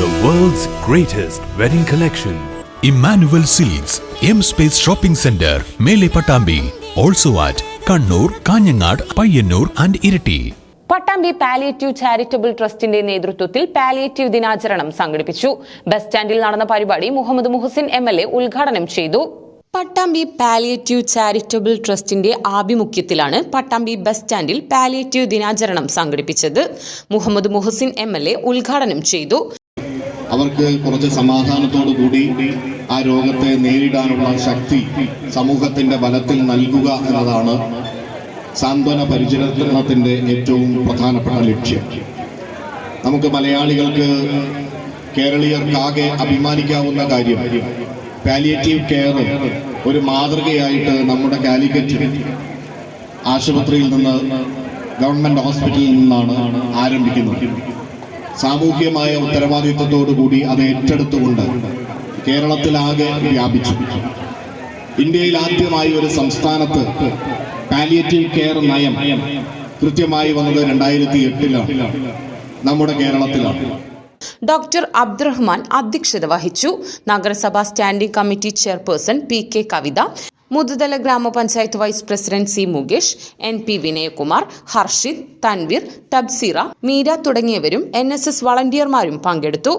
The world's greatest wedding collection. Emmanuel silks M Space Shopping Center, Mele Patambi. Also at Kannur Kanhangad Payyannur and Iritty Pattambi palliative charitable ട്രസ്റ്റിന്റെ നേതൃത്വത്തിൽ palliative ദിനാചരണം സംഘടിപ്പിച്ചു. Bus സ്റ്റാൻഡിൽ നടന്ന പരിപാടി Muhammad Muhsin M L A ഉദ്ഘാടനം ചെയ്തു. Pattambi palliative charitable ട്രസ്റ്റിന്റെ ആഭിമുഖ്യത്തിലാണ് പട്ടാമ്പി ബസ് സ്റ്റാൻഡിൽ പാലിയേറ്റീവ് ദിനാചരണം സംഘടിപ്പിച്ചത്. Muhammad Muhsin M L A ഉദ്ഘാടനം ചെയ്തു. അവർക്ക് കുറച്ച് സമാധാനത്തോടു കൂടി ആ രോഗത്തെ നേരിടാനുള്ള ശക്തി സമൂഹത്തിന്റെ ബലത്തിൽ നൽകുക എന്നതാണ് സാന്ത്വന പരിചരണത്തിന്റെ ഏറ്റവും പ്രധാനപ്പെട്ട ലക്ഷ്യം. നമുക്ക് മലയാളികൾക്ക് കേരളീയർക്കാകെ അഭിമാനിക്കാവുന്ന കാര്യം പാലിയേറ്റീവ് കെയർ ഒരു മാതൃകയായിട്ട് നമ്മുടെ കാലിക്കറ്റ് ആശുപത്രിയിൽ നിന്ന് ഗവൺമെന്റ് ഹോസ്പിറ്റലിൽ നിന്നാണ് ആരംഭിക്കുന്നത്. സാമൂഹ്യമായ ഉത്തരവാദിത്വത്തോടുകൂടി അത് ഏറ്റെടുത്തുകൊണ്ട് കേരളത്തിലാകെ വ്യാപിച്ചു. ഇന്ത്യയിൽ ആദ്യമായി ഒരു സംസ്ഥാനത്ത് പാലിയേറ്റീവ് കെയർ നയം കൃത്യമായി വന്നത് രണ്ടായിരത്തി എട്ടിലാണ് നമ്മുടെ കേരളത്തിലാണ്. ഡോക്ടർ അബ്ദുറഹ്മാൻ അധ്യക്ഷത വഹിച്ചു. നഗരസഭാ standing committee chairperson P K Kavitha Muthuthala ഗ്രാമപഞ്ചായത്ത് vice president C Mukesh N P Vinayakumar Harshid Tanveer Thabseera Meera തുടങ്ങിയവരും എൻ എസ് എസ് വളണ്ടിയർമാരും പങ്കെടുത്തു.